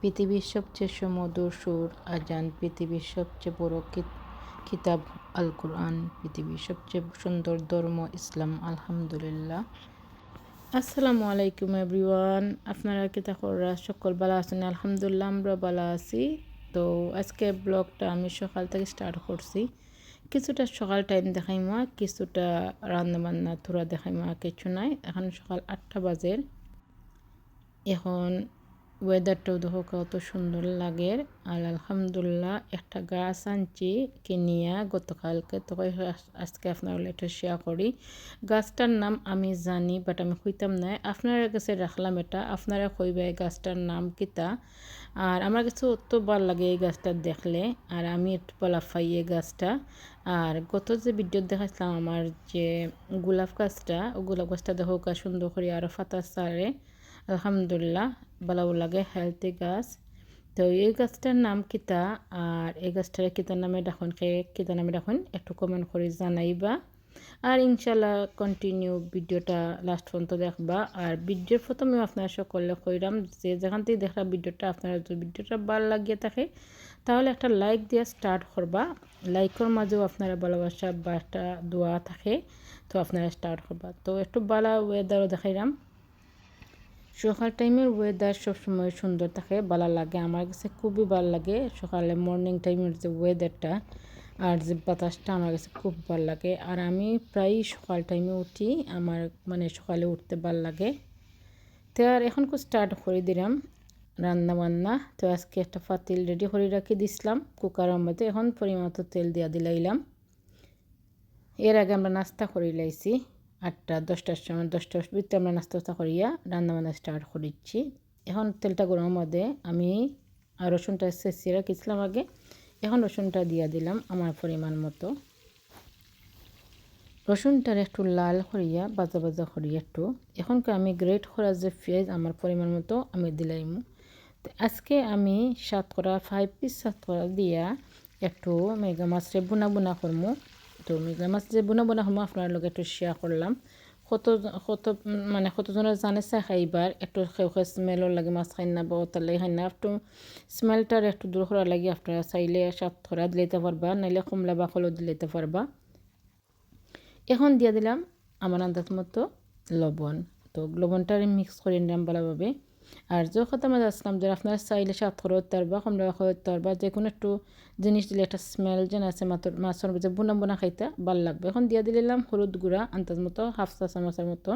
পৃথিবীর সবচেয়ে সুমধুর সুর, আজান পৃথিবীর সবচেয়ে বড় কিতাব আল কোরআন পৃথিবীর সবচেয়ে সুন্দর ধর্ম, ইসলাম, আলহামদুলিল্লাহ। আসসালামু আলাইকুম, এভরিওয়ান। আপনারা কি তাকররা সকল ভালো আছেন? আলহামদুলিল্লাহ, আমরা ভালো আছি। তো আজকে ব্লগটা আমি সকাল থেকে স্টার্ট করছি। কিছুটা সকাল টাইম দেখাই মা কিছুটা রান্না বান্না দেখাই মা কিছু নাই। এখন সকাল আটটা বাজের এখন ওয়েদারটাও দেখো কত সুন্দর লাগে। আর আলহামদুলিল্লাহ একটা গাছ আনছি কিনিয়া, গতকালকে। তো আজকে আপনার এটা শেয়ার করি। গাছটার নাম আমি জানি বাট আমি কইতাম না। আপনার কাছে রাখলাম এটা। আপনারা কইবে এই গাছটার নাম কিতা? আর আমার কাছে অত ভালো লাগে এই গাছটা দেখলে। আর আমি একটু বলা পাই এই গাছটা। আর গত যে ভিডিও দেখাচ্ছিলাম আমার যে গোলাপ গাছটা, ও গোলাপ গাছটা দেখো সুন্দর করে আরও ফাতা সারে আলহামদুলিল্লাহ ভালো লাগে হেলথি গাছ। তো এই গাছটার নাম কিতা? আর এই গাছটার কিতার নামে ডাকুন, কে কিতা নামে ডাকুন, একটু কমেন্ট করে জানাইবা। আর ইনশাল্লাহ কন্টিনিউ ভিডিওটা লাস্ট পর্যন্ত দেখবা। আর ভিডিওর প্রথমে আপনারা সকলে কইরাম, যে যেখান থেকে দেখরা ভিডিওটা, আপনারা যদি ভিডিওটা ভালো লাগিয়ে থাকে, তাহলে একটা লাইক দিয়ে স্টার্ট করবা। লাইকের মাঝেও আপনারা ভালোবাসা বা একটা দোয়া থাকে, তো আপনারা স্টার্ট করবা। তো একটু ভালো ওয়েদারও দেখাইলাম সকাল টাইমের ওয়েদার সবসময় সুন্দর থাকে, ভালো লাগে। আমার কাছে খুবই ভালো লাগে সকালে মর্নিং টাইমের যে ওয়েদারটা আর যে বাতাসটা আমার কাছে খুব ভালো লাগে। আর আমি প্রায় সকাল টাইমে উঠি, আমার মানে সকালে উঠতে ভালো লাগে। তো আর এখন খুব স্টার্ট করে দিলাম রান্না বান্না। তো আজকে একটা পাতিল রেডি করে রাখি দিছিলাম কুকারের মধ্যে। এখন পরিমাণ তেল দিয়া দিলাইলাম। এর আগে আমরা নাস্তা করে লাইছি। আটটা, দশটার সময়, দশটার ভিতরে আমরা নাস্তা টাস্তা করিয়া রান্না বান্না স্টার্ট করেছি এখন তেলটা গরমের মধ্যে আমি রসুনটা শেষিয়ে রাখিছিলাম আগে। এখন রসুনটা দিয়ে দিলাম আমার পরিমাণ মতো। রসুনটার একটু লাল করিয়া বাজা বাজা করিয়া একটু। এখনকার আমি গ্রেট করা যে পেঁয়াজ আমার পরিমাণ মতো আমি দিলাইম আজকে আমি সাত করা ফাইভ পিস সাত করা দিয়া একটু মেগা মাছরে বুনা বুনা করমু। তো মিগলা মাছ যে বোনা বোনা সময় আপনার লগে একটু শেয়ার করলাম। কত কত মানে কতজনের জানে চা খাইবার একটু খেউ খেয়ে স্মেলও লাগে মাছ খাই না বা ওটার খাই না। একটু স্মেলটার একটু দূর করা লাগে আপনারা চাইলে সাত থরা দিলেতে পারবা নাইলে কমলা বা কলও দিলেতে পারবা এখন দিয়ে দিলাম আমার আন্দাজ মতো লবণ। তো লবণটা মিক্স করে নিলাম ভালোভাবে আর যে কথা আসলাম যে আপনারা চাইলে সাথর বা কমলা খরচ বা যে কোনো একটু জিনিস দিলে একটা স্মেল যেন আছে মাতর মাছের মধ্যে বোনা বোনা খাইতে ভালো লাগবে এখন দিয়ে দিলাম হলুদ গুঁড়া আন্দাজ মতো হাফ চা চামচের মতো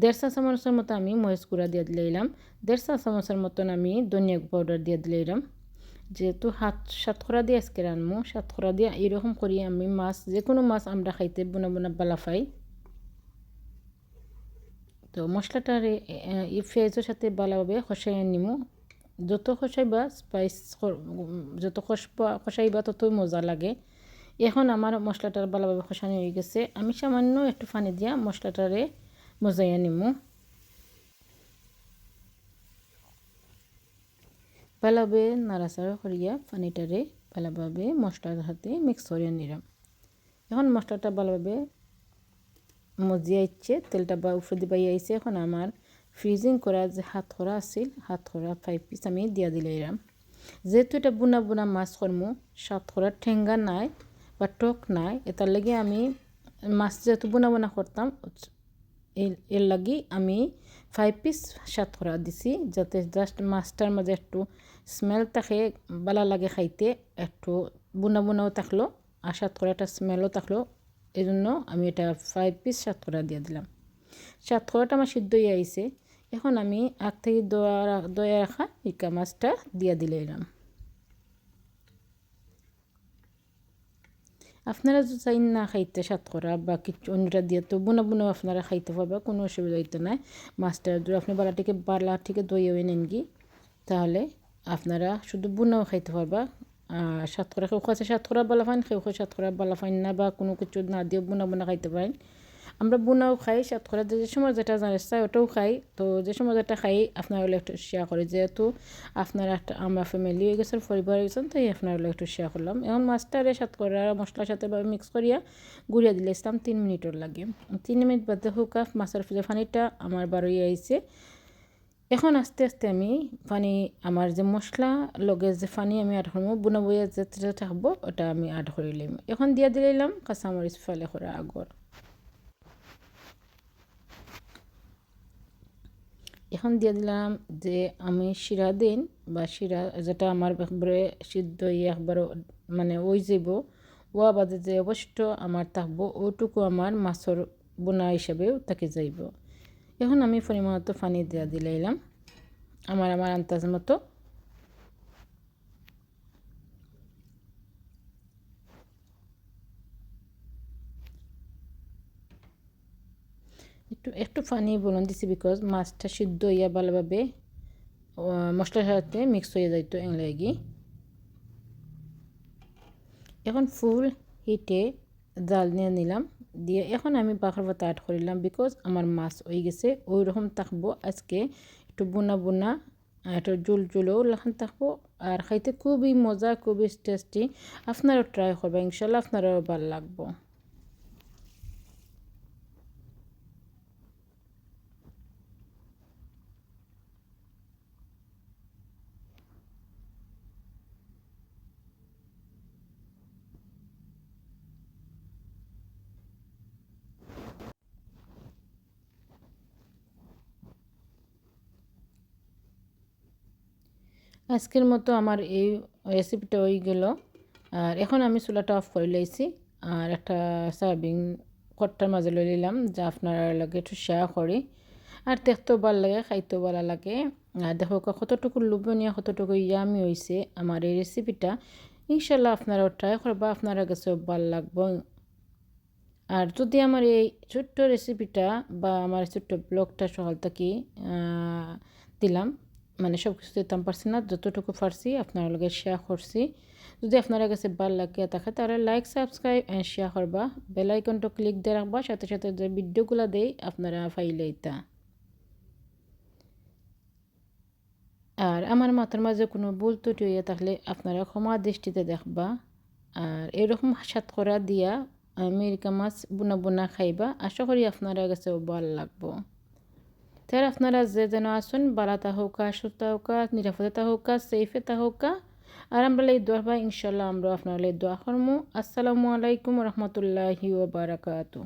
দেড় চা চামচের মতো আমি মহিষ গুঁড়া দিয়ে দিলাম দেড় চা চামচের মতন আমি ধনিয়া পাউডার দিয়ে দিলাম যেহেতু হাত সাতখরা দিয়ে আজকে রানমু সাতখরা দিয়ে এরকম করি আমি মাছ যে কোনো মাছ আমরা খাইতে বোনা বোনা বালা পাই তো মশলাটার পেঁয়াজের সাথে ভালোভাবে খসাই নিমু। যত খসাইবা স্পাইস যত খসাইবা ততই মজা লাগে। এখন আমার মশলাটার ভালোভাবে খসানি হয়ে গেছে। আমি সামান্য একটু পানি দিয়া মশলাটারে মজাইয়া নিমু ভালোভাবে নাড়াচাড়া করিয়া পানিটারে ভালোভাবে মশলার হাতে মিক্স করিয়া নিলাম এখন মশলাটা ভালোভাবে মজিয়া ইচ্ছে, তেলটা বা উপরে দিয়ে বাইয়া আইছে এখন আমার ফ্রিজিং করা যে হাত খরা আছিল হাত খরা ফাইভ পিস আমি দিয়া দিলে দিলাম যেহেতু এটা বুনা বুনা মাছ কর্মু সাত খরার ঠেঙ্গা নাই বা টক নাই, এটার লাগে আমি মাছ যেহেতু বুনা বুনা করতাম এর লাগি আমি ফাইভ পিস সাত খরা দিছি, যাতে জাস্ট মাছটার মাঝে একটু স্মেল থাকে, বালা লাগে খাইতে, একটু বুনা বুনাও থাকল, আর সাত খরা একটা স্মেলও থাকল এই জন্য আমি এটা ফাইভ পিস সাতকরা দিয়ে দিলাম। সাতকরাটা আমার সিদ্ধ হয়ে আইছে। এখন আমি আগ থেকে দয়া দয়া রাখা ইকা মাছটা দিয়ে দিলাম। আপনারা যদি চাই না খাইতে সাতকরা বা কিছু অন্যটা দিয়ে, তো বুনা বুনাও আপনারা খাইতে পারবা, কোনো অসুবিধা হইতে নাই মাছটা যদি আপনি বালাটিকে বালাটিকে দইয়েও নেন কি, তাহলে আপনারা শুধু বুনাও খাইতে পারবা সাতকরা কেউ খাচ্ছে সাতকরা বালা ফাইন কেউ খায় সাতকরা বালা ফাইন না বা কোনো কিছু না দিয়ে বুনা বুনা খাইতে পারেন আমরা বুনাও খাই সাতকরা যে সময় যেটা জানে চাই ওটাও খাই তো যে সময় যেটা খাই আপনার হলে একটু শেয়ার করে যেহেতু আপনারা একটা আমরা ফ্যামিলি হয়ে গেছেন পরিবার হয়ে গেছেন তাই আপনার হলে একটু শেয়ার করলাম এখন মাছটারে সাতকরা মশলার সাথে মিক্স করিয়া গুড়িয়া দিলে ইসলাম তিন মিনিটের লাগে তিন মিনিট বাদে হোক মাছের ফুজে পানিটা আমার বারোই আইছে এখন আস্তে আস্তে আমি পানি আমার যে মশলা, লগে যে পানি আমি আড করব, বুনা বইয়া যে থাকব ওটা আমি আড করে লিম এখন দিয়া দিলাম কাঁচামরিচ ফেলে করা আগর। এখন দিয়ে দিলাম যে আমি শিরা দিন, বা শিরা যেটা আমার একবারে সিদ্ধ ইয়ে একবার মানে ওই যাব ওয়া বাদে যে অবশিষ্ট আমার থাকব, ওটুকু আমার মাছর বোনা হিসাবেও থাকে যাইব। এখন আমি পরিমাণ মতো পানি দেওয়া দিলাইলাম। আমার আমার আন্দাজ মতো। একটু একটু পানি বলুন দিছি বিকজ মাছটা সিদ্ধ হইয়া ভালোভাবে মশলার সাথে মিক্স হয়ে যাইতো এগুলো এখন ফুল হিটে জাল নিয়ে নিলাম। দিয়ে এখন আমি পাখার পাতা অ্যাড করিলাম বিকজ আমার মাছ হয়ে গেছে। ওই রকম থাকব আজকে একটু বোনা বোনা, একটু জুল জুলও লাখান থাকব আর খাইতে খুবই মজা, খুবই টেস্টি আপনারাও ট্রাই করবেন, ইনশাল্লাহ আপনারাও ভালো লাগবো। আজকের মতো আমার এই রেসিপিটা হয়ে গেল। আর এখন আমি চুলাটা অফ করে লাইছি আর একটা সার্ভিং কট্টার মাঝে লই নিলাম, যা আপনার লাগে একটু শেয়ার করি। আর দেখতেও ভালো লাগে, খাইতেও ভালো লাগে। আর দেখো কতটুকু লোভনীয় কতটুকু ইয়ামি হয়েছে আমার এই রেসিপিটা ইনশাল্লাহ আপনারাও ট্রাই করবা, আপনারা কাছেও ভালো লাগবো। আর যদি আমার এই ছোট্ট রেসিপিটা বা আমার ছোট্ট ব্লগটা সকাল থেকে দিলাম মানে সব কিছু দিতাম পারছি না, যতটুকু পারছি আপনার লগে শেয়ার করছি। যদি আপনার কাছে ভালো লাগে থাকে তাহলে লাইক সাবস্ক্রাইব অ্যান্ড শেয়ার করবা। বেল আইকনটা ক্লিক দিয়ে রাখবা, সাথে সাথে যে ভিডিওগুলো দেই আপনারা ফাইলে ইতা আর আমার মাথার মাঝে কোনো ভুল ত্রুটি হইয়া থাকলে আপনারা ক্ষমা দৃষ্টিতে দেখবা। আর এরকম সাত করা দিয়া আমেরিকা মাছ বুনা বুনা খাইবা, আশা করি আপনারা কাছে ভালো লাগবো। তাহলে আপনারা যে যেন আসুন বালাতা হোকা সুস্থ হোকা নিরাপদতা হোকা সেফেতা হোকা আর আমরা এই দোয়া পাই ইনশাল্লাহ আমরা আপনার দোয়া করমু আসসালামু আলাইকুম রহমতুল্লাহি ওবরাকাতু